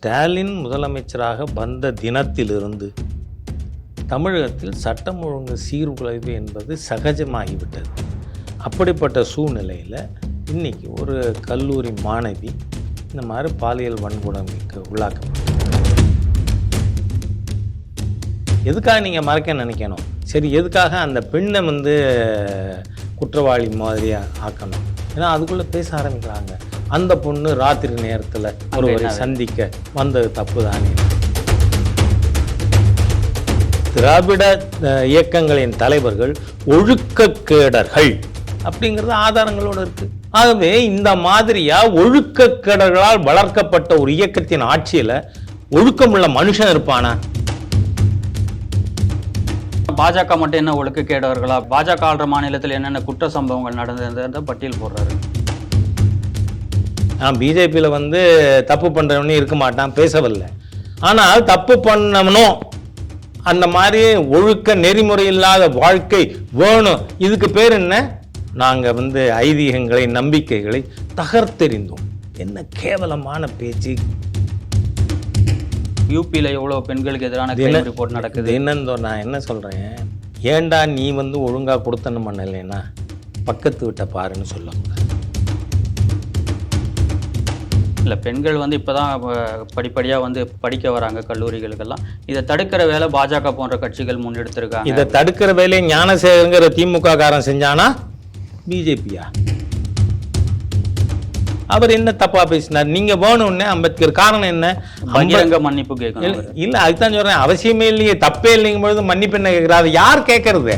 ஸ்டாலின் முதலமைச்சராக வந்த தினத்திலிருந்து தமிழகத்தில் சட்டம் ஒழுங்கு சீர்குலைவு என்பது சகஜமாகிவிட்டது. அப்படிப்பட்ட சூழ்நிலையில் இன்னைக்கு ஒரு கல்லூரி மாணவி இந்த மாதிரி பாலியல் வன்கொடுமைக்கு உள்ளாக்கப்பட்டது. எதுக்காக நீங்கள் மறக்க நினைக்கணும்? சரி எதுக்காக அந்த பெண்ணை வந்து குற்றவாளி மாதிரி ஆக்கணும்? ஏன்னா அதுக்குள்ளே பேச ஆரம்பிக்கிறாங்க. அந்த பொண்ணு ராத்திரி நேரத்தில் ஒருவரை சந்திக்க வந்தது தப்பு தானே திராவிட இயக்கங்களின் தலைவர்கள் ஒழுக்கக்கேடர்கள். அப்படிங்கிறது ஆதாரங்களோடு இருக்கு. ஆகவே இந்த மாதிரியா ஒழுக்கக்கேடர்களால் வளர்க்கப்பட்ட ஒரு இயக்கத்தின் ஆட்சியில ஒழுக்கமுள்ள மனுஷன் இருப்பானா? பாஜக மட்டும் என்ன ஒழுக்கக்கேடவர்களா பாஜக ஆள்ற மாநிலத்தில் என்னென்ன குற்ற சம்பவங்கள் நடந்ததுன்றத பட்டியல் போடுறாரு. பிஜேபியில் வந்து தப்பு பண்ணுறவனே இருக்க மாட்டான் பேசவில்லை. ஆனால் தப்பு பண்ணவனும் அந்த மாதிரி ஒழுக்க நெறிமுறை இல்லாத வாழ்க்கை வேணும். இதுக்கு பேர் என்ன? நாங்கள் வந்து ஐதீகங்களை நம்பிக்கைகளை தகர்த்தெறிந்தோம். என்ன கேவலமான பேச்சு. யூபியில் எவ்வளோ பெண்களுக்கு எதிரான ரிப்போர்ட் நடக்குது? என்னன்னு நான் என்ன சொல்கிறேன் ஏன்டா நீ வந்து ஒழுங்காக கொடுத்தன்னு பண்ணலைன்னா பக்கத்து விட்ட பாருன்னு சொல்லக்கூடாது இல்லை பெண்கள் வந்து இப்போ தான் படிப்படியாக வந்து படிக்க வராங்க கல்லூரிகளுக்கெல்லாம். இதை தடுக்கிற வேலை பாஜக போன்ற கட்சிகள் முன்னெடுத்திருக்காங்க. இதை தடுக்கிற வேலையை ஞானசேகரங்கிற திமுக காரன் செஞ்சானா? பிஜேபியா? அவர் என்ன தப்பா பேசினார்? நீங்க வேணும்னே அம்பேத்கர் காரணம் என்ன? பகிரங்க மன்னிப்பு கேட்கணும் இல்ல- அதுதான் சொல்றேன். அவசியமே இல்லையே தப்பே இல்லைங்கும் பொழுது மன்னிப்பு என்ன கேட்கிறாரு? யார் கேட்கறது?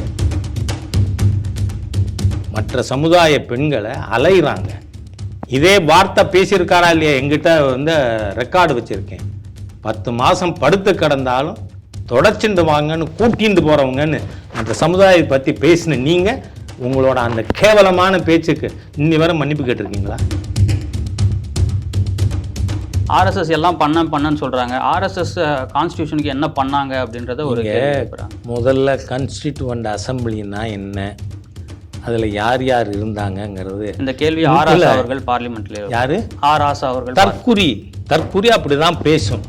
மற்ற சமுதாய பெண்களை அலைகிறாங்க இதே வார்த்தை பேசியிருக்காரா இல்லையா? எங்கிட்ட வந்து ரெக்கார்டு வச்சிருக்கேன். பத்து மாசம் படுத்து கிடந்தாலும் தொடச்சிண்டு வாங்கன்னு கூட்டிண்டு போறவங்கன்னு அந்த சமுதாயத்தை பத்தி பேசின நீங்க உங்களோட அந்த கேவலமான பேச்சுக்கு இன்னி வரை மன்னிப்பு கேட்டிருக்கீங்களா? ஆர்எஸ்எஸ் எல்லாம் பண்ண பண்ணன்னு சொல்றாங்க. ஆர்எஸ்எஸ் கான்ஸ்டியூஷனுக்கு என்ன பண்ணாங்க அப்படின்றத ஒரு முதல்ல கன்ஸ்டிடியூவன்ட் அசம்பிளின்னா என்ன? அதில் யார் யார் இருந்தாங்கங்கிறது இந்த கேள்வி ஆர் ஆசா அவர்கள் பார்லிமெண்ட்ல யாரு? ஆர் ஆசா அவர்கள் தற்குறி தற்குறி அப்படிதான் பேசும்.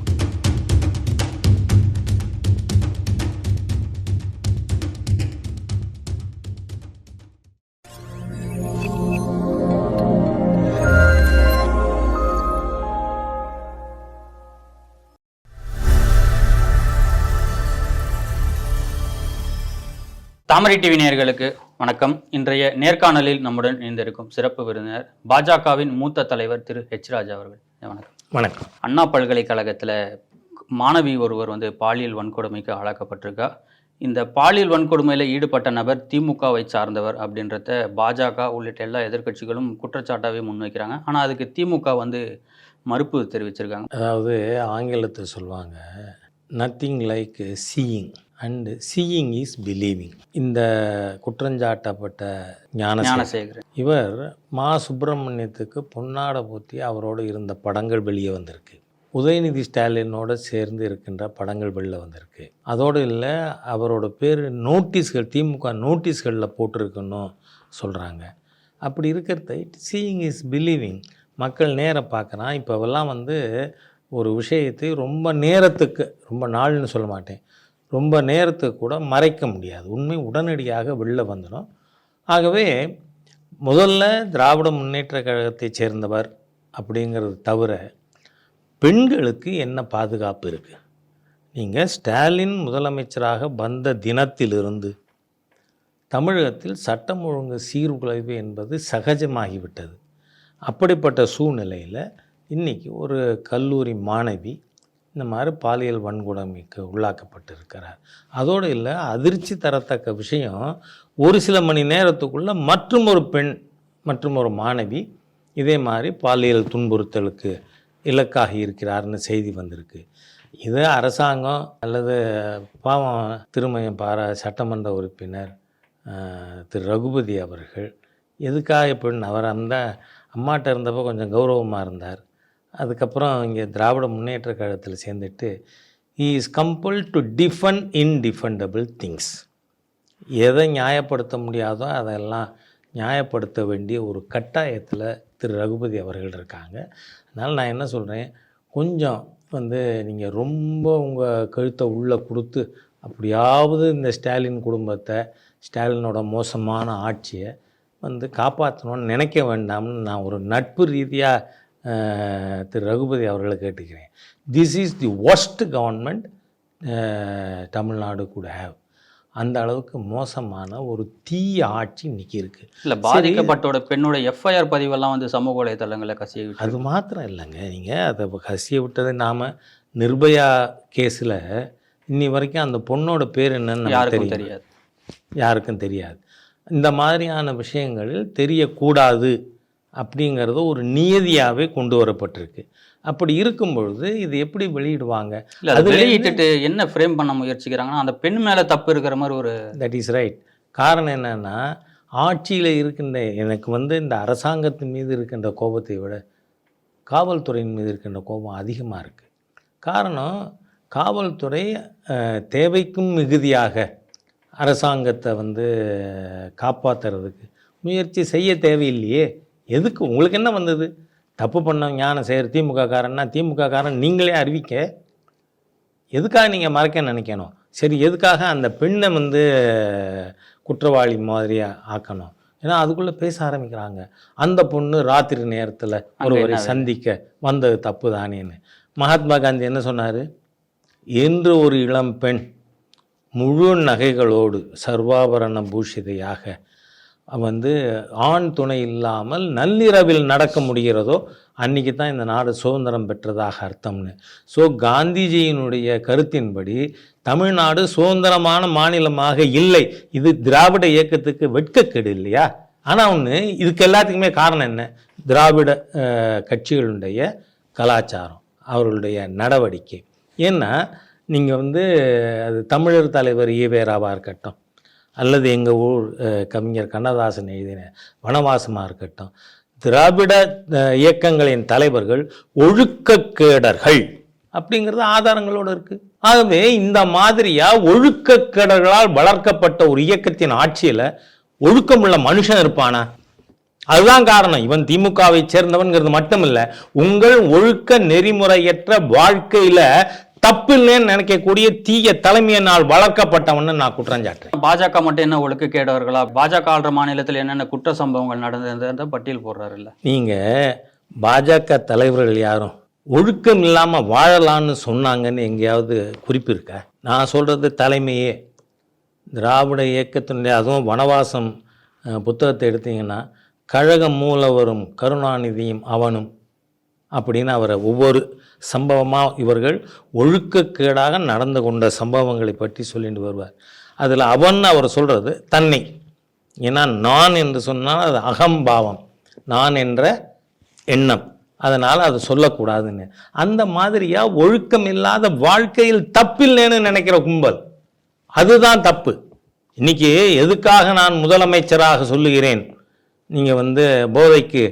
தாமரை டிவி நேயர்களுக்கு வணக்கம். இன்றைய நேர்காணலில் நம்முடன் இணைந்திருக்கும் சிறப்பு விருந்தினர் பாஜகவின் மூத்த தலைவர் திரு ஹெச் ராஜா அவர்கள். வணக்கம். வணக்கம். அண்ணா பல்கலைக்கழகத்தில் மாணவி ஒருவர் வந்து பாலியல் வன்கொடுமைக்கு ஆளாக்கப்பட்டிருக்கா. இந்த பாலியல் வன்கொடுமையில் ஈடுபட்ட நபர் திமுகவை சார்ந்தவர் அப்படின்றத பாஜக உள்ளிட்ட எல்லா எதிர்க்கட்சிகளும் குற்றச்சாட்டாகவே முன்வைக்கிறாங்க. ஆனால் அதுக்கு திமுக வந்து மறுப்பு தெரிவிச்சிருக்காங்க. அதாவது ஆங்கிலத்தில் சொல்லுவாங்க nothing like seeing and seeing is believing இந்த குற்றஞ்சாட்டப்பட்ட ஞான ஞானசேகரன் இவர் மா. சுப்பிரமணியத்துக்கு பொன்னாடை போத்தி அவரோடு இருந்த படங்கள் வெளியே வந்திருக்கு. உதயநிதி ஸ்டாலினோட சேர்ந்து இருக்கின்ற படங்கள் வெளில வந்திருக்கு. அதோடு இல்லை அவரோட பேர் நோட்டீஸ்கள் திமுக நோட்டீஸ்களில் போட்டிருக்குன்னு சொல்கிறாங்க அப்படி இருக்கிறத சீயிங் இஸ் பிலீவிங் மக்கள் நேரம் பார்க்குறான் இப்போவெல்லாம் வந்து ஒரு விஷயத்தை ரொம்ப நேரத்துக்கு ரொம்ப நாள்னு சொல்ல மாட்டேன். ரொம்ப நேரத்துக்கு கூட மறைக்க முடியாது. உண்மை உடனடியாக வெளில வந்துடும். ஆகவே முதல்ல திராவிட முன்னேற்ற கழகத்தைச் சேர்ந்தவர் அப்படிங்கிறது தவிர பெண்களுக்கு என்ன பாதுகாப்பு இருக்குது நீங்கள் ஸ்டாலின் முதலமைச்சராக வந்த தினத்திலிருந்து தமிழகத்தில் சட்டம் ஒழுங்கு சீர்குலைவு என்பது சகஜமாகிவிட்டது. அப்படிப்பட்ட சூழ்நிலையில் இன்றைக்கி ஒரு கல்லூரி மாணவி இந்த மாதிரி பாலியல் வன்கொடுமைக்கு உள்ளாக்கப்பட்டிருக்கிறார். அதோடு இல்லை அதிர்ச்சி தரத்தக்க விஷயம் ஒரு சில மணி நேரத்துக்குள்ளே மற்றும் ஒரு பெண் மற்றும் ஒரு மாணவி இதே மாதிரி பாலியல் துன்புறுத்தலுக்கு இலக்காகி இருக்கிறார்னு செய்தி வந்திருக்கு. இது அரசாங்கம் அல்லது பாவம் திருமயம் பாரா சட்டமன்ற உறுப்பினர் திரு ரகுபதி அவர்கள் எதுக்காக பெண் அவர் அந்த அம்மாட்ட இருந்தப்போ கொஞ்சம் கௌரவமாக இருந்தார். அதுக்கப்புறம் இங்கே திராவிட முன்னேற்ற கழகத்தில் சேர்ந்துட்டு he is compel to defend indefensible things எதை நியாயப்படுத்த முடியாதோ அதெல்லாம் நியாயப்படுத்த வேண்டிய ஒரு கட்டாயத்தில் திரு ரகுபதி அவர்கள் இருக்காங்க. அதனால் நான் என்ன சொல்கிறேன் கொஞ்சம் வந்து நீங்கள் ரொம்ப உங்கள் கழுத்தை உள்ளே கொடுத்து அப்படியாவது இந்த ஸ்டாலின் குடும்பத்தை ஸ்டாலினோட மோசமான ஆட்சியை வந்து காப்பாற்றணும்னு நினைக்க வேண்டாம்னு நான் ஒரு நட்பு ரீதியாக திரு ரகுபதி அவர்களை கேட்டுக்கிறேன். This is the worst government Tamil Nadu கூட ஹேவ் அந்த அளவுக்கு மோசமான ஒரு தீய ஆட்சி இன்னைக்கு இருக்குது இல்ல பாதிக்கப்பட்டோட பெண்ணோட எஃப்ஐஆர் பதிவெல்லாம் வந்து சமூக வலைதளங்களில் கசிய விட்டு அது மாத்திரம் இல்லைங்க. நீங்கள் அதை கசிய விட்டது நாம் நிர்பயா கேஸில் இன்னி வரைக்கும் அந்த பொண்ணோட பேர் என்னன்னு யாருக்கும் தெரியாது. யாருக்கும் தெரியாது. இந்த மாதிரியான விஷயங்களில் தெரியக்கூடாது. அப்படிங்கிறது ஒரு நியதியாகவே கொண்டு வரப்பட்டிருக்கு. அப்படி இருக்கும் பொழுது இது எப்படி வெளியிடுவாங்க? அது அதுல வெளியிட்டுட்டு என்ன ஃப்ரேம் பண்ண முயற்சிக்கிறாங்கன்னா அந்த பெண் மேல தப்பு இருக்கிற மாதிரி ஒரு தட் இஸ் ரைட் காரணம் என்னன்னா ஆட்சியில் இருக்கின்ற எனக்கு வந்து இந்த அரசாங்கத்தின் மீது இருக்கின்ற கோபத்தை விட காவல்துறையின் மீது இருக்கின்ற கோபம் அதிகமாக இருக்குது காரணம் காவல்துறை தேவைக்கும் மிகுதியாக அரசாங்கத்தை வந்து காப்பாற்றுறதுக்கு முயற்சி செய்ய தேவையில்லையே. எதுக்கு? உங்களுக்கு என்ன வந்தது? தப்பு பண்ண ஞானம் செய்கிற திமுக காரன்னா திமுக காரன் நீங்களே அறிவிக்க. எதுக்காக நீங்கள் மறைக்க நினைக்கணும்? சரி எதுக்காக அந்த பெண்ணை வந்து குற்றவாளி மாதிரியாக ஆக்கணும்? ஏன்னா அதுக்குள்ளே பேச ஆரம்பிக்கிறாங்க. அந்த பொண்ணு ராத்திரி நேரத்தில் ஒருவரை சந்திக்க வந்தது தப்பு தானேன்னு மகாத்மா காந்தி என்ன சொன்னார்? என்று ஒரு இளம் பெண் முழு நகைகளோடு சர்வாபரண பூஷிதையாக வந்து ஆண் துணை இல்லாமல் நள்ளிரவில் நடக்க முடிகிறதோ அன்னைக்கு தான் இந்த நாடு சுதந்திரம் பெற்றதாக அர்த்தம்னு. ஸோ காந்திஜியினுடைய கருத்தின்படி தமிழ்நாடு சுதந்திரமான மாநிலமாக இல்லை. இது திராவிட இயக்கத்துக்கு வெட்கக்கெடு இல்லையா? ஆனால் ஒன்று இதுக்கு எல்லாத்துக்குமே காரணம் என்ன? திராவிட கட்சிகளுடைய கலாச்சாரம் அவர்களுடைய நடவடிக்கை. ஏன்னா நீங்கள் வந்து அது தமிழர் தலைவர் ஈவேராவாக இருக்கட்டும் அல்லது எங்கள் ஊர் கவிஞர் கண்ணதாசன் எழுதின வனவாசமாக இருக்கட்டும் திராவிட இயக்கங்களின் தலைவர்கள் ஒழுக்கக்கேடர்கள் அப்படிங்கிறது ஆதாரங்களோடு இருக்குது ஆகவே இந்த மாதிரியாக ஒழுக்கக்கேடர்களால் வளர்க்கப்பட்ட ஒரு இயக்கத்தின் ஆட்சியில் ஒழுக்கமுள்ள மனுஷன் இருப்பானா? அதுதான் காரணம். இவன் திமுகவை சேர்ந்தவன்கிறது மட்டும் இல்லை உங்கள் ஒழுக்க நெறிமுறையற்ற வாழ்க்கையில தப்பில்லைன்னு நினைக்கக்கூடிய தீய தலைமையினால் வளர்க்கப்பட்டவன்னு நான் குற்றம் சாட்டுறேன். பாஜக மட்டும் என்ன ஒழுக்க கேடவர்களா பாஜக ஆள்ற மாநிலத்தில் என்னென்ன குற்ற சம்பவங்கள் நடந்ததுன்ற பட்டியல் போடுறாரு இல்ல நீங்க பாஜக தலைவர்கள் யாரும் ஒழுக்கம் இல்லாம வாழலாம்னு சொன்னாங்கன்னு எங்கேயாவது குறிப்பு இருக்கா நான் சொல்றது தலைமையே. திராவிட இயக்கத்தினுடைய அதுவும் வனவாசம் புத்தகத்தை எடுத்தீங்கன்னா கழக மூலவரும் கருணாநிதியும் அவனும் அப்படின்னு அவரை ஒவ்வொரு சம்பவமாக இவர்கள் ஒழுக்கக்கேடாக நடந்து கொண்ட சம்பவங்களை பற்றி சொல்லிட்டு வருவார். அதில் அவன் அவர் சொல்கிறது தன்னை. ஏன்னா நான் என்று சொன்னால் அது அகம்பாவம். நான் என்ற எண்ணம். அதனால் அதை சொல்லக்கூடாதுன்னு. அந்த மாதிரியாக ஒழுக்கம் இல்லாத வாழ்க்கையில் தப்பில்லைன்னு நினைக்கிற கும்பல். அதுதான் தப்பு. இன்னைக்கு எதுக்காக நான் முதலமைச்சராக சொல்லுகிறேன்? நீங்கள் வந்து போதைக்கு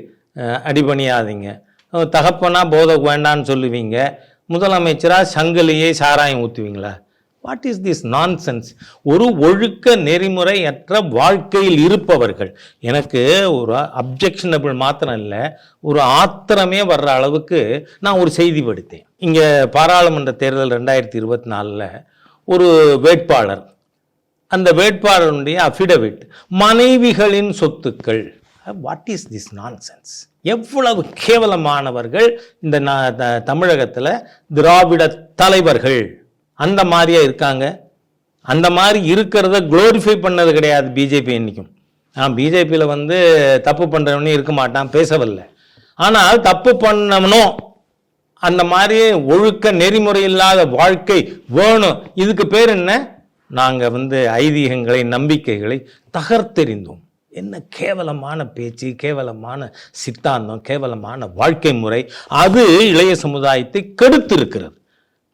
அடிபணியாதீங்க. தகப்பனா போதை வேண்டான்னு சொல்லுவீங்க. முதலமைச்சராக சங்கிலியை சாராயம் ஊற்றுவீங்களா வாட் இஸ் திஸ் நான்சென்ஸ் ஒரு ஒழுக்க நெறிமுறையற்ற வாழ்க்கையில் இருப்பவர்கள். எனக்கு ஒரு அப்ஜெக்ஷனபிள் மாத்திரம் இல்லை. ஒரு ஆத்திரமே வர்ற அளவுக்கு நான் ஒரு செய்தி படுத்தேன் இங்கே பாராளுமன்ற தேர்தல் ரெண்டாயிரத்தி இருபத்தி நாலில் ஒரு வேட்பாளர். அந்த வேட்பாளருடைய அஃபிடவிட் மனைவிகளின் சொத்துக்கள். வாட் இஸ் திஸ் நான்சென்ஸ் எவ்வளவு கேவலமானவர்கள் இந்த தமிழகத்தில் த- திராவிட தலைவர்கள். அந்த மாதிரியா இருக்காங்க. அந்த மாதிரி இருக்கிறத குளோரிஃபை பண்ணது கிடையாது பிஜேபி என்னைக்கும். நான் பிஜேபியில் வந்து தப்பு பண்ணுறவனே இருக்க மாட்டான் பேசவில்லை. ஆனால் தப்பு பண்ணவனும் அந்த மாதிரி ஒழுக்க நெறிமுறை இல்லாத வாழ்க்கை வேணும். இதுக்கு பேர் என்ன? நாங்கள் வந்து ஐதீகங்களை நம்பிக்கைகளை தகர்த்தெறிந்தோம். என்ன கேவலமான பேச்சு கேவலமான சித்தாந்தம் கேவலமான வாழ்க்கை முறை அது இளைய சமுதாயத்தை கெடுத்து இருக்கிறது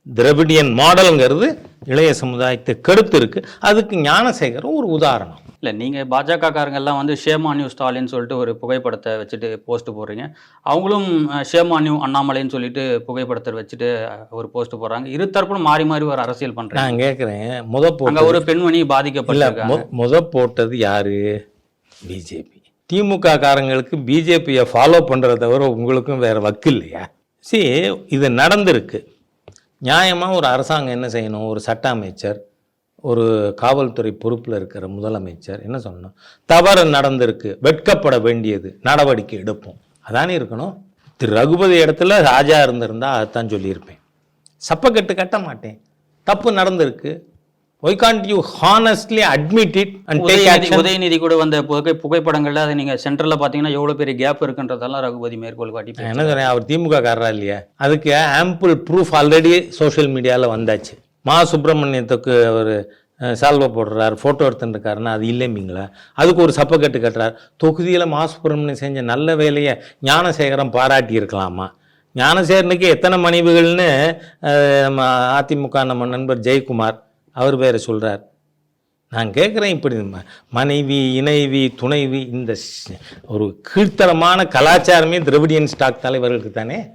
திரவிடியன் மாடலுங்கிறது இளைய சமுதாயத்தை கெடுத்து இருக்கு அதுக்கு ஞானசேகரம் ஒரு உதாரணம். இல்லை நீங்கள் பாஜக காரங்க எல்லாம் வந்து ஷேமானியூ ஸ்டாலின் சொல்லிட்டு ஒரு புகைப்படத்தை வச்சுட்டு போஸ்ட் போடுறீங்க. அவங்களும் அஹ், ஷேமானியூ அண்ணாமலைன்னு சொல்லிட்டு புகைப்படத்தை வச்சுட்டு ஒரு போஸ்ட் போடுறாங்க. இரு தரப்பும் மாறி மாறி ஒரு அரசியல் பண்றாங்க. நான் கேட்குறேன் முத போட்டது ஒரு பெண்மணி மு- முத போட்டது யாரு? பிஜேபி திமுக காரங்களுக்கு பிஜேபியை ஃபாலோ பண்ணுறத தவிர உங்களுக்கும் வேறு வக்கு இல்லையா? சரி இது நடந்திருக்கு. நியாயமாக ஒரு அரசாங்கம் என்ன செய்யணும்? ஒரு சட்ட அமைச்சர் ஒரு காவல்துறை பொறுப்பில் இருக்கிற முதலமைச்சர் என்ன சொல்லணும்? தவறு நடந்திருக்கு. வெட்கப்பட வேண்டியது. நடவடிக்கை எடுப்போம். அதானே இருக்கணும்? திரு ரகுபதி இடத்துல ராஜா இருந்திருந்தால் அதைத்தான் சொல்லியிருப்பேன். சப்பக்கட்டு கட்ட மாட்டேன். தப்பு நடந்திருக்கு. Why can't you honestly admit it and Udhayanidhi Udhayanidhi கூட வந்த புகை புகைப்படங்கள்ல அதை நீங்க சென்டர்ல பாத்தீங்கன்னா எவ்வளவு பெரிய கேப் இருக்குன்றதெல்லாம் ரகுபதி மேற்கோள் காட்டி என்ன சொல்றேன் அவர் திமுக காரரா இல்லையா? அதுக்கு ஆம்பிள் ப்ரூஃப் ஆல்ரெடி சோஷியல் மீடியாவில் வந்தாச்சு. மா சுப்பிரமணியத்துக்கு அவர் சால்வை போடுறாரு ஃபோட்டோ எடுத்துருக்காருன்னா அது இல்லைம்பிங்களா அதுக்கு ஒரு சப்பக்கட்டு கட்டுறார். தொகுதியில் மா சுப்பிரமணியம் செஞ்ச நல்ல வேலையை ஞானசேகரம் பாராட்டி இருக்கலாமா? ஞானசேகரனுக்கு எத்தனை மனைவிகள்னு நம்ம அதிமுக நம்ம நண்பர் ஜெயக்குமார் அவர் பேரை சொல்கிறார் நான் கேட்குறேன் இப்படி ம- மனைவி இணைவி துணைவி இந்த ஒரு கீழ்த்தரமான கலாச்சாரமே திரவிடியன் ஸ்டாக் தலைவர்களுக்கு தானே?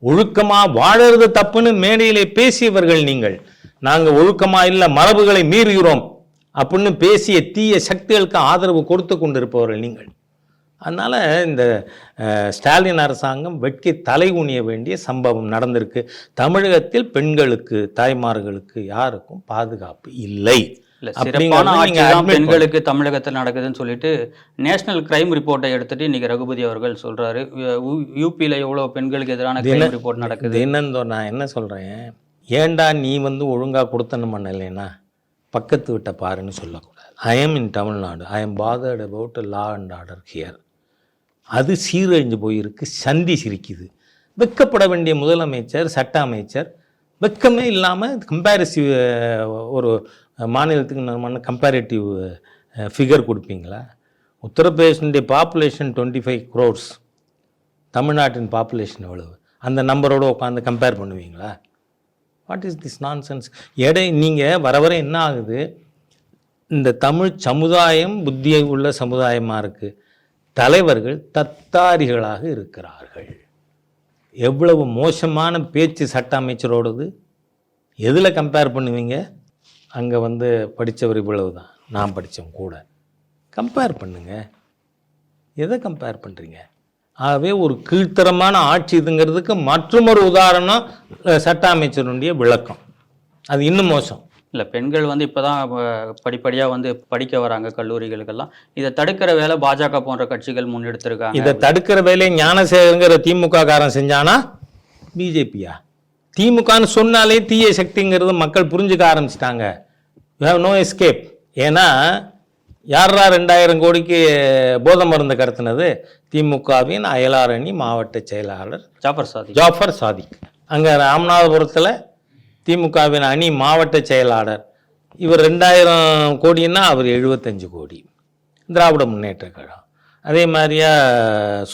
ஒழுக்கமாக வாழறது தப்புன்னு மேடையிலே பேசியவர்கள் நீங்கள். நாங்கள் ஒழுக்கமாக இல்லை மரபுகளை மீறுகிறோம். அப்படின்னு பேசிய தீய சக்திகளுக்கு ஆதரவு கொடுத்து கொண்டிருப்பவர்கள் நீங்கள். அதனால் இந்த ஸ்டாலின் அரசாங்கம் வெட்கி தலை குனிய வேண்டிய சம்பவம் நடந்திருக்கு. தமிழகத்தில் பெண்களுக்கு தாய்மார்களுக்கு யாருக்கும் பாதுகாப்பு இல்லை. பெண்களுக்கு தமிழகத்தில் நடக்குதுன்னு சொல்லிட்டு நேஷனல் கிரைம் ரிப்போர்ட்டை எடுத்துட்டு இன்னைக்கு ரகுபதி அவர்கள் சொல்றாரு. யூபியில் எவ்வளவு பெண்களுக்கு எதிரான கிரைம் ரிப்போர்ட் நடக்குது? தினந்தோ நான் என்ன சொல்கிறேன் ஏன்டா நீ வந்து ஒழுங்காக கொடுத்தனும் பண்ணலைன்னா பக்கத்து விட்ட பாருன்னு சொல்லக்கூடாது. I am in Tamil Nadu I am bothered about law and order here அது சீரழிஞ்சு போயிருக்கு சந்தி சிரிக்குது. வெட்கப்பட வேண்டிய முதலமைச்சர் சட்ட அமைச்சர் வெட்கமே இல்லாமல் கம்பேரிசிவ் ஒரு மாநிலத்துக்கு நம்ம கம்பேரிட்டிவ் ஃபிகர் கொடுப்பீங்களா? உத்தரப்பிரதேசனுடைய பாப்புலேஷன் டுவெண்ட்டி ஃபைவ் க்ரோர்ஸ் தமிழ்நாட்டின் பாப்புலேஷன் எவ்வளவு? அந்த நம்பரோடு உட்காந்து கம்பேர் பண்ணுவீங்களா? What is this nonsense எடை நீங்கள் வர வர என்ன ஆகுது? இந்த தமிழ் சமுதாயம் புத்தியை உள்ள சமுதாயமாக இருக்குது தலைவர்கள் தத்தாரிகளாக இருக்கிறார்கள். எவ்வளவு மோசமான பேச்சு சட்ட அமைச்சரோடது? எதில் கம்பேர் பண்ணுவீங்க? அங்கே வந்து படித்தவர் இவ்வளவு தான் நான் படித்தவங்க கூட. கம்பேர் பண்ணுங்க. எதை கம்பேர் பண்ணுறீங்க ஆகவே ஒரு கீழ்த்தரமான ஆட்சி இதுங்கிறதுக்கு மற்றொரு உதாரணம் சட்ட அமைச்சருடைய விளக்கம். அது இன்னும் மோசம். இல்ல பெண்கள் வந்து இப்பதான் அஹ், படிப்படியா வந்து படிக்க வராங்க கல்லூரிகளுக்கெல்லாம். இதை தடுக்கிற வேலை பாஜக போன்ற கட்சிகள் முன்னெடுத்திருக்காங்க. இதை தடுக்கிற வேலையை ஞானசேகரங்கிற திமுக காரன் செஞ்சானா? பிஜேபியா? திமுகன்னு சொன்னாலே தீய சக்திங்கிறது மக்கள் புரிஞ்சுக்க ஆரம்பிச்சிட்டாங்க. யூ ஹேவ் நோ எஸ்கேப் ஏன்னா யாரா ரெண்டாயிரம் கோடிக்கு போதை மருந்து கடத்தினது? திமுகவின் அயலார் அணி மாவட்ட செயலாளர் ஜாஃபர் சாதி ஜாஃபர் சாதிக். அங்கே ராமநாதபுரத்தில் திமுகவின் அணி மாவட்ட செயலாளர். இவர் ரெண்டாயிரம் கோடின்னா அவர் எழுபத்தஞ்சு கோடி. திராவிட முன்னேற்ற கழகம். அதே மாதிரியா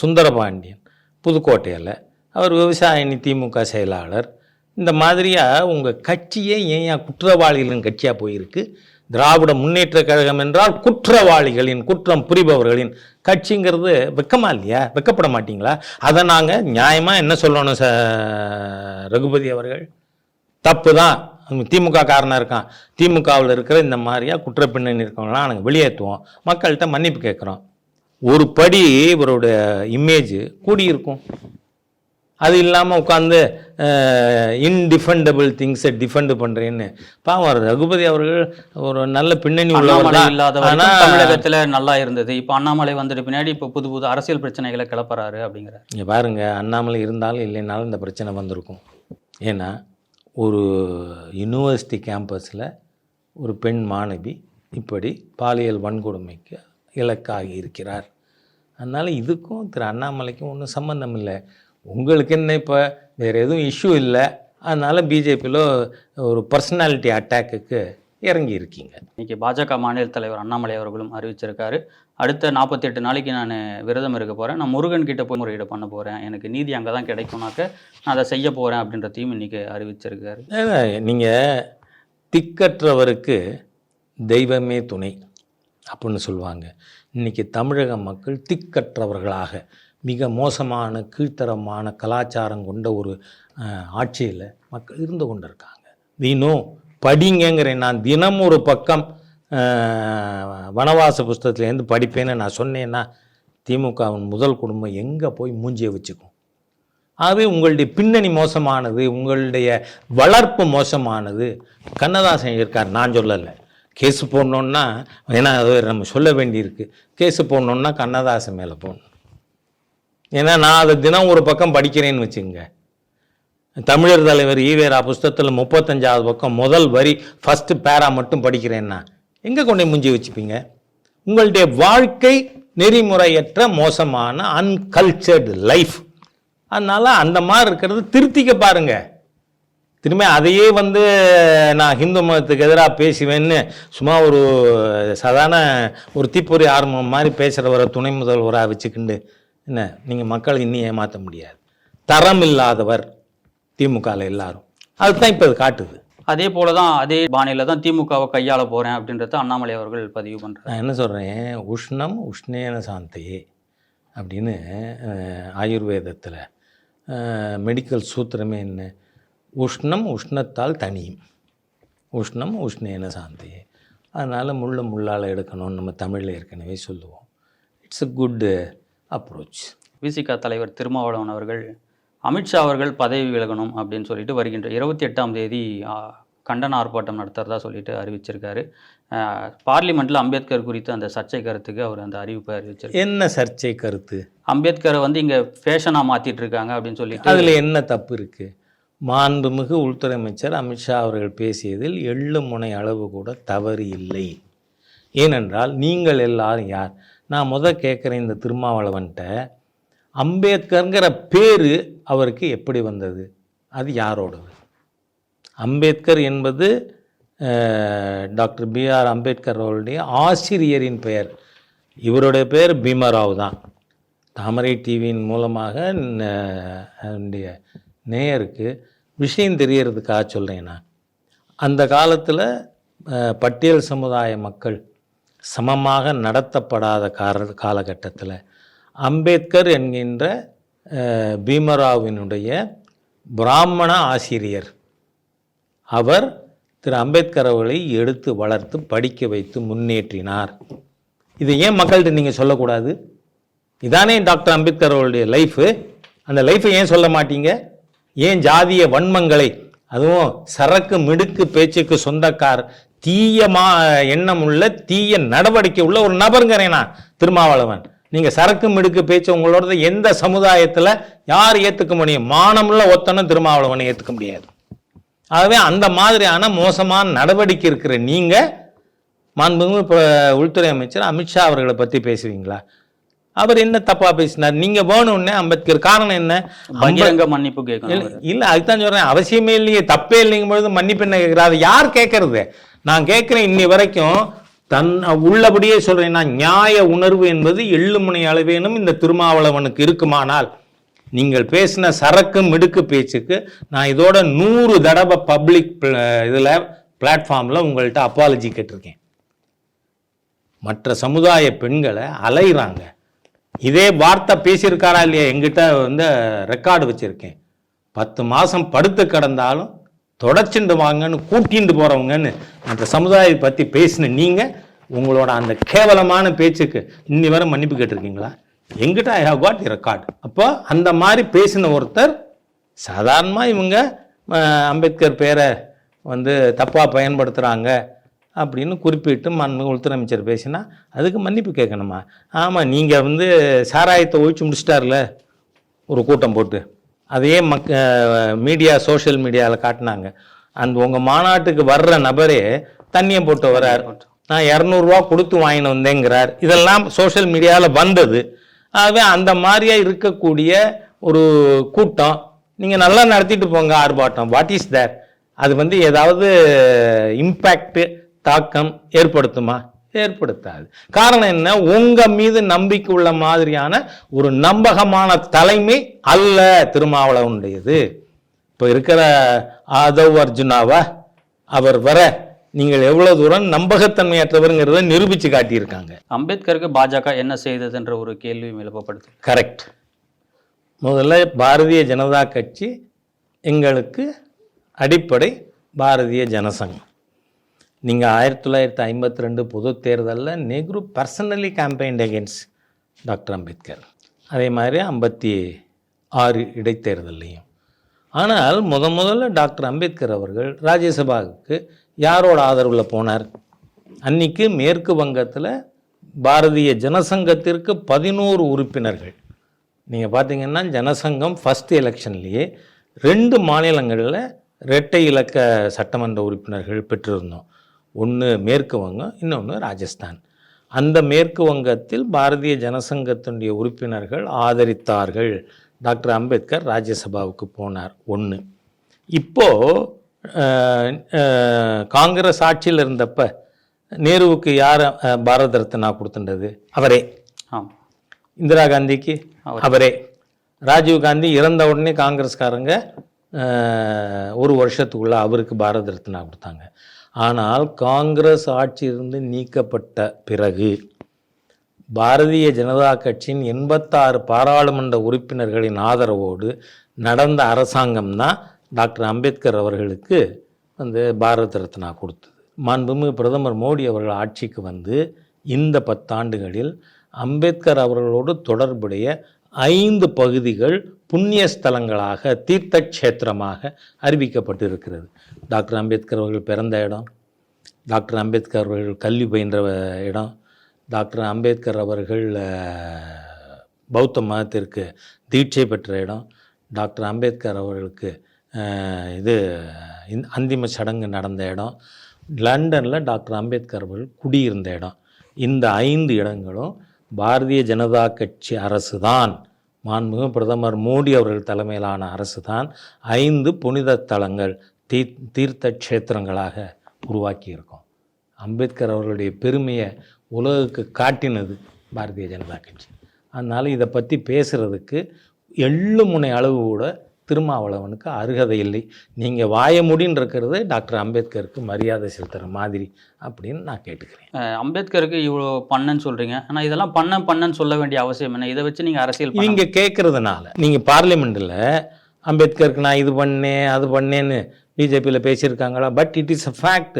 சுந்தரபாண்டியன் புதுக்கோட்டையில். அவர் விவசாய அணி திமுக செயலாளர். இந்த மாதிரியாக உங்கள் கட்சியே ஏன் குற்றவாளிகளின் கட்சியாக போயிருக்கு? திராவிட முன்னேற்ற கழகம் என்றால் குற்றவாளிகளின் குற்றம் புரிபவர்களின் கட்சிங்கிறது வெக்கமா இல்லையா? வெக்கப்பட மாட்டீங்களா? அதை நாங்கள் நியாயமாக என்ன சொல்லணும் ச ரகுபதி அவர்கள்? தப்பு தான் திமுக காரனாக இருக்கான். திமுகவில் இருக்கிற இந்த மாதிரியா குற்ற பின்னணி இருக்கவங்களாம் நாங்கள் வெளியேற்றுவோம். மக்கள்கிட்ட மன்னிப்பு கேட்குறோம். ஒரு படி இவருடைய இமேஜ் கூடியிருக்கும். அது இல்லாமல் உட்காந்து இன்டிஃபெண்டபிள் திங்ஸை டிஃபெண்ட் பண்ணுறேன்னு பாவம் ரகுபதி அவர்கள் ஒரு நல்ல பின்னணி உள்ளவர் அண்ணாமலை தான். இல்லாத தமிழகத்துல நல்லா இருந்தது. இப்போ அண்ணாமலை வந்துட்டு பின்னாடி இப்போ புது புது அரசியல் பிரச்சனைகளை கிளப்புறாரு அப்படிங்கிறார். இங்கே பாருங்க அண்ணாமலை இருந்தாலும் இல்லைனாலும் இந்த பிரச்சனை வந்திருக்கும். ஏன்னா ஒரு யூனிவர்சிட்டி கேம்பஸில் ஒரு பெண் மாணவி இப்படி பாலியல் வன்கொடுமைக்கு இலக்காகி இருக்கிறார். அதனால் இதுக்கும் திரு அண்ணாமலைக்கும் ஒன்றும் சம்மந்தம் இல்லை. உங்களுக்கு என்ன இப்போ? வேறு எதுவும் இஷ்யூ இல்லை. அதனால் பிஜேபியில் ஒரு பர்சனாலிட்டி அட்டாக்குக்கு இறங்கி இருக்கீங்க இன்னைக்கு பாஜக மாநில தலைவர் அண்ணாமலை அவர்களும் அறிவிச்சிருக்காரு. அடுத்த நாற்பத்தெட்டு நாளைக்கு நான் விரதம் இருக்க போகிறேன் நான் முருகன் கிட்ட போய் முறையீடு பண்ண போகிறேன் எனக்கு நீதி அங்கே தான் கிடைக்கும்னாக்க நான் அதை செய்ய போகிறேன் அப்படின்றதையும் இன்னைக்கு அறிவிச்சிருக்காரு. நீங்கள் திக்கற்றவருக்கு தெய்வமே துணை அப்படின்னு சொல்லுவாங்க. இன்றைக்கி தமிழக மக்கள் திக்கற்றவர்களாக மிக மோசமான கீழ்த்தரமான கலாச்சாரம் கொண்ட ஒரு ஆட்சியில் மக்கள் இருந்து கொண்டிருக்காங்க. வீணோ படிங்கங்கிறேன். நான் தினம் ஒரு பக்கம் வனவாச புஸ்தகத்துலேருந்து படிப்பேன்னு நான் சொன்னேன்னா திமுகவின் முதல் குடும்பம் எங்கே போய் மூஞ்சியை வச்சுக்கும்? ஆகவே உங்களுடைய பின்னணி மோசமானது உங்களுடைய வளர்ப்பு மோசமானது. கண்ணதாசன் இருக்கார் நான் சொல்லலை. கேஸு போடணுன்னா ஏன்னா அது நம்ம சொல்ல வேண்டியிருக்கு. கேஸு போடணுன்னா கண்ணதாசன் மேலே போடணும். ஏன்னா நான் அதை தினம் ஒரு பக்கம் படிக்கிறேன்னு வச்சுங்க தமிழர் தலைவர் ஈவேரா புஸ்தகத்தில் முப்பத்தஞ்சாவது பக்கம் முதல் வரி ஃபஸ்ட்டு பேரா மட்டும் படிக்கிறேன்னா எங்கே கொண்டு முஞ்சி வச்சுப்பீங்க? உங்களுடைய வாழ்க்கை நெறிமுறையற்ற மோசமான அன்கல்ச்சர்டு லைஃப் அதனால் அந்த மாதிரி இருக்கிறது திருத்திக்க பாருங்க. திரும்ப அதையே வந்து நான் ஹிந்து மதத்துக்கு எதிராக பேசுவேன்னு சும்மா ஒரு சாதாரண ஒரு தீப்பொறி ஆரம்பம் மாதிரி பேசுகிறவரை துணை முதல்வராக வச்சுக்கிண்டு என்ன நீங்கள் மக்களை இன்னும் ஏமாற்ற முடியாது. தரம் இல்லாதவர் திமுகவில் எல்லாரும். அதுதான் இப்போ அது காட்டுது. அதே போல தான் அதே பாணியில தான் திமுகவை கையாள போறேன் அப்படின்றத அண்ணாமலை அவர்கள் பதிவு பண்றாரு. நான் என்ன சொல்கிறேன் உஷ்ணம் உஷ்ணேன சாந்தையே அப்படின்னு ஆயுர்வேதத்தில் மெடிக்கல் சூத்திரமே என்ன? உஷ்ணம் உஷ்ணத்தால் தனியும். உஷ்ணம் உஷ்ணேன சாந்தையே அதனால் முள்ள முள்ளால் எடுக்கணும்னு நம்ம தமிழில் ஏற்கனவே சொல்லுவோம். இட்ஸ் a குட் அப்ரோச் விசிக தலைவர் திருமாவளவன் அவர்கள் அமித்ஷா அவர்கள் பதவி விலகணும் அப்படின்னு சொல்லிட்டு வருகின்ற இருபத்தி எட்டாம் தேதி கண்டன ஆர்ப்பாட்டம் நடத்துறதா சொல்லிட்டு அறிவிச்சிருக்காரு. பார்லிமெண்ட்டில் அம்பேத்கர் குறித்த அந்த சர்ச்சை கருத்துக்கு அவர் அந்த அறிவிப்பை அறிவிச்சிருக்காரு. என்ன சர்ச்சை கருத்து? அம்பேத்கரை வந்து இங்கே ஃபேஷனாக மாற்றிட்டு இருக்காங்க அப்படின்னு சொல்லிட்டு அதில் என்ன தப்பு இருக்குது மாண்புமிகு உள்துறை அமைச்சர் அமித்ஷா அவர்கள் பேசியதில் எள்ளு முனை அளவு கூட தவறு இல்லை. ஏனென்றால் நீங்கள் எல்லாரும் யார்? நான் முத கேட்குறேன் இந்த திருமாவளவன்ட்ட அம்பேத்கருங்கிற பேர் அவருக்கு எப்படி வந்தது? அது யாரோடது? அம்பேத்கர் என்பது டாக்டர் பிஆர் அம்பேத்கர் அவருடைய ஆசிரியரின் பெயர். இவருடைய பெயர் பீமராவ் தான். தாமரை டிவியின் மூலமாக என்னுடைய நேயருக்கு விஷயம் தெரியறதுக்காக சொல்கிறேன் நான். அந்த காலத்தில் பட்டியல் சமுதாய மக்கள் சமமாக நடத்தப்படாத கார காலகட்டத்தில் அம்பேத்கர் என்கின்ற பீமராவினுடைய பிராமண ஆசிரியர். அவர் திரு அம்பேத்கர் அவர்களை எடுத்து வளர்த்து படிக்க வைத்து முன்னேற்றினார். இதை ஏன் மக்கள்கிட்ட நீங்கள் சொல்லக்கூடாது? இதானே டாக்டர் அம்பேத்கர் அவருடைய லைஃபு. அந்த லைஃப்பை ஏன் சொல்ல மாட்டீங்க? ஏன் ஜாதிய வன்மங்களை அதுவும் சரக்கு மிடுக்கு பேச்சுக்கு சொந்தக்கார் தீய மா எண்ணம் உள்ள தீய நடவடிக்கை உள்ள ஒரு நபருங்கிறேன் நான் திருமாவளவன். நீங்கள் சரக்கு மிடுக்கு பேச்சு உங்களோட எந்த சமுதாயத்தில் யார் ஏற்றுக்க முடியும்? மானமுள்ள ஒத்தனும் திருமாவளவனை ஏற்றுக்க முடியாது. ஆகவே அந்த மாதிரியான மோசமான நடவடிக்கை இருக்கிற நீங்கள் மாண்புமிகு இப்போ உள்துறை அமைச்சர் அமித்ஷா அவர்களை பற்றி பேசுவீங்களா? அவர் என்ன தப்பாக பேசினார்? நீங்கள் வேணும்னே அம்பேத்கர். காரணம் என்ன? பகிரங்க மன்னிப்பு கேட்கணும் இல்ல அதுதான் சொல்றேன். அவசியமே இல்லையே. தப்பே இல்லைங்கும் பொழுது மன்னிப்பு என்ன கேட்குறது யார் கேட்கறது? நான் கேட்குறேன் இன்னி வரைக்கும். தன் உள்ளபடியே சொல்றேன் நான் நியாய உணர்வு என்பது எள்ளுமுனை அளவேனும் இந்த திருமாவளவனுக்கு இருக்குமானால் நீங்கள் பேசின சரக்கு மிடுக்கு பேச்சுக்கு நான் இதோட நூறு தடவை பப்ளிக் இதில் பிளாட்ஃபார்மில் உங்கள்கிட்ட அப்பாலஜி கேட்டிருக்கேன். மற்ற சமுதாய பெண்களை அலைகிறாங்க இதே வார்த்தை பேசியிருக்காரா இல்லையா? எங்கிட்ட வந்து ரெக்கார்டு வச்சுருக்கேன். பத்து மாதம் படுத்து கிடந்தாலும் தொடச்சிண்டு வாங்கன்னு கூட்டிண்டு போகிறவங்கன்னு அந்த சமுதாயத்தை பற்றி பேசின நீங்கள் உங்களோட அந்த கேவலமான பேச்சுக்கு இன்னி வரை மன்னிப்பு கேட்டிருக்கீங்களா? எங்கிட்ட ஐ ஹவ் காட் ரெக்கார்டு அப்போ அந்த மாதிரி பேசின ஒருத்தர் சாதாரணமாக இவங்க அம்பேத்கர் பேரை வந்து தப்பாக பயன்படுத்துகிறாங்க அப்படின்னு குறிப்பிட்டு மாண்புமிகு உள்துறை அமைச்சர் பேசினா அதுக்கு மன்னிப்பு கேட்கணுமா? ஆமாம் நீங்கள் வந்து சாராயத்தை ஒழிச்சு முடிச்சிட்டார்ல ஒரு கூட்டம் போட்டு. அதையே மக் மீடியா சோஷியல் மீடியாவில் காட்டினாங்க. அந்த உங்கள் மாநாட்டுக்கு வர்ற நபரே தண்ணியை போட்டு வர்றார். நான் இரநூறுவா கொடுத்து வாங்கினு வந்தேங்கிறார். இதெல்லாம் சோஷியல் மீடியாவில் வந்தது. ஆகவே அந்த மாதிரியே இருக்கக்கூடிய ஒரு கூட்டம் நீங்கள் நல்லா நடத்திட்டு போங்க ஆர்ப்பாட்டம். வாட் இஸ் தேர் அது வந்து ஏதாவது இம்பேக்ட் தாக்கம் ஏற்படுத்துமா? ஏற்படுத்தாது. காரணம் என்ன? உங்க மீது நம்பிக்கை உள்ள மாதிரியான ஒரு நம்பகமான தலைமை அல்ல திருமாவளவனுடையது. இப்போ இருக்கிற ஆதவ் அர்ஜுனாவா அவர் வர நீங்கள் எவ்வளவு தூரம் நம்பகத்தன்மையற்றவருங்கிறத நிரூபிச்சு காட்டியிருக்காங்க. அம்பேத்கருக்கு பாஜக என்ன செய்ததுன்ற ஒரு கேள்வியும் எழுப்பப்படுது. கரெக்ட் முதல்ல பாரதிய ஜனதா கட்சி எங்களுக்கு அடிப்படை பாரதிய ஜனசங்கம். நீங்கள் ஆயிரத்தி தொள்ளாயிரத்தி ஐம்பத்தி ரெண்டு பொது தேர்தலில் Nehru personally campaign against doctor Ambedkar. அதே மாதிரி ஐம்பத்தி ஆறு இடைத்தேர்தல்லையும். ஆனால் முத முதல்ல டாக்டர் அம்பேத்கர் அவர்கள் ராஜ்யசபாவுக்கு யாரோட ஆதரவில் போனார்? அன்னைக்கு மேற்கு வங்கத்தில் பாரதிய ஜனசங்கத்திற்கு பதினோரு உறுப்பினர்கள். நீங்கள் பார்த்தீங்கன்னா ஜனசங்கம் ஃபஸ்ட் எலெக்ஷன்லேயே ரெண்டு மாநிலங்களில் இரட்டை இலக்க சட்டமன்ற உறுப்பினர்கள் பெற்றிருந்தோம். ஒன்று மேற்கு வங்கம் இன்னொன்று ராஜஸ்தான். அந்த மேற்கு வங்கத்தில் பாரதிய ஜனசங்கத்தினுடைய உறுப்பினர்கள் ஆதரித்தார்கள். டாக்டர் அம்பேத்கர் ராஜ்யசபாவுக்கு போனார் ஒன்று இப்போது காங்கிரஸ் ஆட்சியில் இருந்தப்ப நேருவுக்கு யார் பாரத ரத்னா கொடுத்துட்டது? அவரே. இந்திரா காந்திக்கு? அவரே. ராஜீவ் காந்தி இறந்த உடனே காங்கிரஸ்காரங்க ஒரு வருஷத்துக்குள்ள அவருக்கு பாரத ரத்னா கொடுத்தாங்க. ஆனால் காங்கிரஸ் ஆட்சியிலிருந்து நீக்கப்பட்ட பிறகு பாரதிய ஜனதா கட்சியின் எண்பத்தாறு பாராளுமன்ற உறுப்பினர்களின் ஆதரவோடு நடந்த அரசாங்கம் தான் டாக்டர் அம்பேத்கர் அவர்களுக்கு வந்து பாரத ரத்னா கொடுத்தது. மாண்புமிகு பிரதமர் மோடி அவர்கள் ஆட்சிக்கு வந்து இந்த பத்தாண்டுகளில் அம்பேத்கர் அவர்களோடு தொடர்புடைய ஐந்து பகுதிகள் புண்ணிய ஸ்தலங்களாக தீர்த்த க்ஷேத்திரமாக அறிவிக்கப்பட்டிருக்கிறது. டாக்டர் அம்பேத்கர் அவர்கள் பிறந்த இடம் டாக்டர் அம்பேத்கர் அவர்கள் கல்வி பயின்ற இடம் டாக்டர் அம்பேத்கர் அவர்கள் பௌத்த மதத்திற்கு தீட்சை பெற்ற இடம் டாக்டர் அம்பேத்கர் அவர்களுக்கு இது இந்த- அந்திம சடங்கு நடந்த இடம் லண்டனில் டாக்டர் அம்பேத்கர் அவர்கள் குடியிருந்த இடம். இந்த ஐந்து இடங்களும் பாரதிய ஜனதா கட்சி அரசு தான் மாண்புமிகு பிரதமர் மோடி அவர்கள் தலைமையிலான அரசு தான் ஐந்து புனித தலங்கள் தீ தீர்த்த க்ஷேத்திரங்களாக உருவாக்கியிருக்கோம். அம்பேத்கர் அவர்களுடைய பெருமையை உலகுக்கு காட்டினது பாரதிய ஜனதா கட்சி. அதனால் இதை பற்றி பேசுகிறதுக்கு எள்ளு முனை அளவு கூட திருமாவளவனுக்கு அருகதை இல்லை. நீங்கள் வாய முடின்னு இருக்கிறது டாக்டர் அம்பேத்கருக்கு மரியாதை செலுத்துகிற மாதிரி அப்படின்னு நான் கேட்டுக்கிறேன். அம்பேத்கருக்கு இவ்வளோ பண்ணன்னு சொல்கிறீங்க ஆனால் இதெல்லாம் பண்ண பண்ணன்னு சொல்ல வேண்டிய அவசியம் என்ன? இதை வச்சு நீங்கள் அரசியல் பண்ண நீங்க கேட்கறதுனால நீங்க பார்லிமெண்ட்டில் அம்பேத்கருக்கு நான் இது பண்ணேன் அது பண்ணேன்னு பிஜேபியில் பேசியிருக்காங்களா? But it is a fact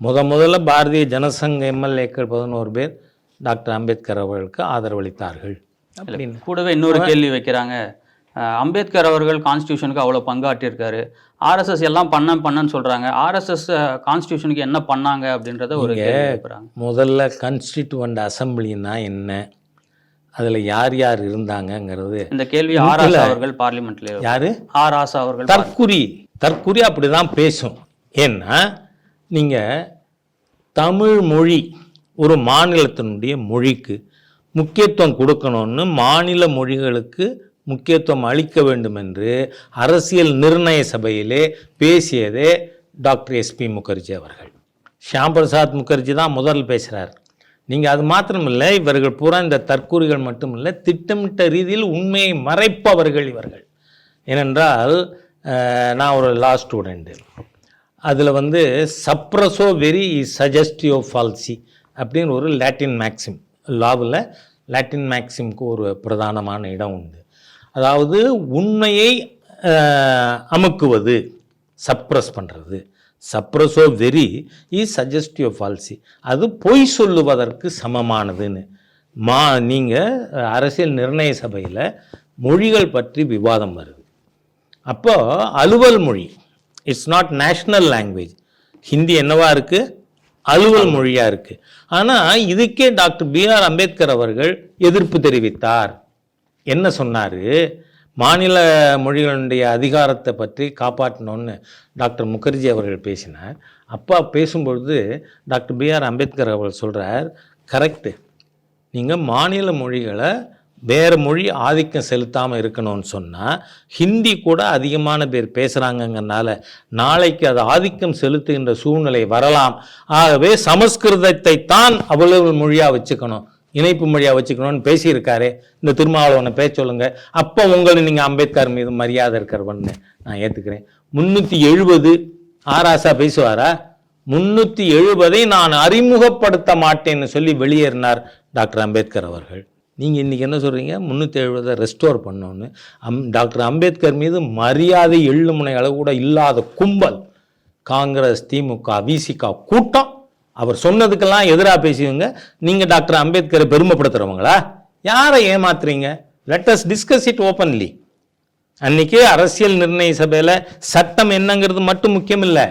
முத முதல்ல பாரதிய ஜனசங்க எம்எல்ஏக்கள் பதினோரு பேர் டாக்டர் அம்பேத்கர் அவர்களுக்கு ஆதரவளித்தார்கள். கூடவே இன்னொரு கேள்வி வைக்கிறாங்க. அம்பேத்கர் அவர்கள் கான்ஸ்டியூஷனுக்கு அவ்வளோ பங்காற்றியிருக்காரு. ஆர்எஸ்எஸ் எல்லாம் பண்ண பண்ணன்னு சொல்கிறாங்க ஆர்எஸ்எஸ் கான்ஸ்டியூஷனுக்கு என்ன பண்ணாங்க அப்படின்றத ஒரு முதல்ல கன்ஸ்டிடியூவன்ட் அசம்பிளின்னா என்ன? அதில் யார் யார் இருந்தாங்கங்கிறது இந்த கேள்வி ஆர் ஆசா அவர்கள் பார்லிமெண்ட்ல யாரு? ஆர் ஆசா அவர்கள் தற்குறி தற்குறி அப்படி தான் பேசும். ஏன்னா நீங்கள் தமிழ் மொழி ஒரு மாநிலத்தினுடைய மொழிக்கு முக்கியத்துவம் கொடுக்கணும்னு மாநில மொழிகளுக்கு முக்கியத்துவம் அளிக்க வேண்டும் என்று அரசியல் நிர்ணய சபையிலே பேசியதே டாக்டர் எஸ்பி முகர்ஜி அவர்கள். ஷியாம் பிரசாத் முகர்ஜி தான் முதல் பேசுகிறார் நீங்கள் அது மாத்திரமில்லை இவர்கள் பூரா இந்த தற்கூறிகள் மட்டுமில்லை திட்டமிட்ட ரீதியில் உண்மையை மறைப்பவர்கள் இவர்கள். ஏனென்றால் நான் ஒரு லா ஸ்டூடெண்ட்டு அதில் வந்து சப்ரஸோ வெரி சஜஸ்டிவ் ஃபால்சி அப்படின்னு ஒரு லாட்டின் மேக்சிம் லாவில் லாட்டின் மேக்சிம்க்கு ஒரு பிரதானமான இடம் உண்டு. அதாவது உண்மையை அமுக்குவது சப்ரஸ் பண்ணுறது suppressio veri is suggestive falsi அது பொய் சொல்லுவதற்கு சமமானதுன்னு. மா நீங்கள் அரசியல் நிர்ணய சபையில் மொழிகள் பற்றி விவாதம் வருது. அப்போ அலுவல் மொழி it's not national language Hindi என்னவா இருக்குது அலுவல் மொழியாக இருக்குது ஆனால் இதுக்கே டாக்டர் பி ஆர் அம்பேத்கர் அவர்கள் எதிர்ப்பு தெரிவித்தார். என்ன சொன்னார்? மாநில மொழிகளுடைய அதிகாரத்தை பற்றி காப்பாற்றணும்னு டாக்டர் முகர்ஜி அவர்கள் பேசினார். அப்பா பேசும்பொழுது டாக்டர் பி ஆர் அம்பேத்கர் அவர்கள் சொல்கிறார் கரெக்டு. நீங்கள் மாநில மொழிகளை வேறு மொழி ஆதிக்கம் செலுத்தாமல் இருக்கணும்னு சொன்னால் ஹிந்தி கூட அதிகமான பேர் பேசுகிறாங்கங்கிறனால நாளைக்கு அது ஆதிக்கம் செலுத்துகின்ற சூழ்நிலை வரலாம். ஆகவே சமஸ்கிருதத்தை தான் அவ்வளவு மொழியாக வச்சுக்கணும். இணைப்பு மொழியாக வச்சுக்கணும்னு பேசியிருக்காரு. இந்த திருமாவளவனை பேச சொல்லுங்க. அப்போ உங்களை நீங்கள் அம்பேத்கர் மீது மரியாதை இருக்கிறவன்னு நான் ஏற்றுக்கிறேன் முந்நூற்றி எழுபது ஆராசா பேசுவாரா? முன்னூற்றி எழுபதை நான் அறிமுகப்படுத்த மாட்டேன்னு சொல்லி வெளியேறினார் டாக்டர் அம்பேத்கர் அவர்கள். நீங்கள் இன்றைக்கி என்ன சொல்கிறீங்க முந்நூற்றி எழுபதை ரெஸ்டோர் பண்ணோன்னு. அம் டாக்டர் அம்பேத்கர் மீது மரியாதை எள்ளு முனை அளவு கூட இல்லாத கும்பல். காங்கிரஸ் திமுக விசிகா கூட்டம். அவர் சொன்னதுக்கெல்லாம் எதிராக பேசியவங்க நீங்கள் டாக்டர் அம்பேத்கரை பெருமைப்படுத்துகிறவங்களா யாரை ஏமாத்துறீங்க? Let us discuss it openly அன்னைக்கு அரசியல் நிர்ணய சபையில் சட்டம் என்னங்கிறது மட்டும் முக்கியம் இல்லை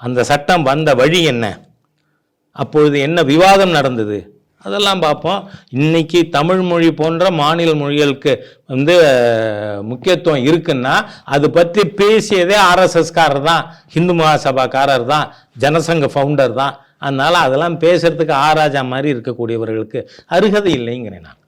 அந்த சட்டம் வந்த வழி என்ன? அப்பொழுது என்ன விவாதம் நடந்தது? அதெல்லாம் பார்ப்போம். இன்னைக்கு தமிழ் மொழி போன்ற மாநில மொழிகளுக்கு வந்து முக்கியத்துவம் இருக்குன்னா அது பற்றி பேசியதே ஆர்எஸ்எஸ்காரர் தான் ஹிந்து மகாசபாக்காரர் தான் ஜனசங்க ஃபவுண்டர் தான். அதனால் அதெல்லாம் பேசுறதுக்கு ஆராஜா மாதிரி இருக்கக்கூடியவர்களுக்கு அருகதை இல்லைங்கிறேன் நான்.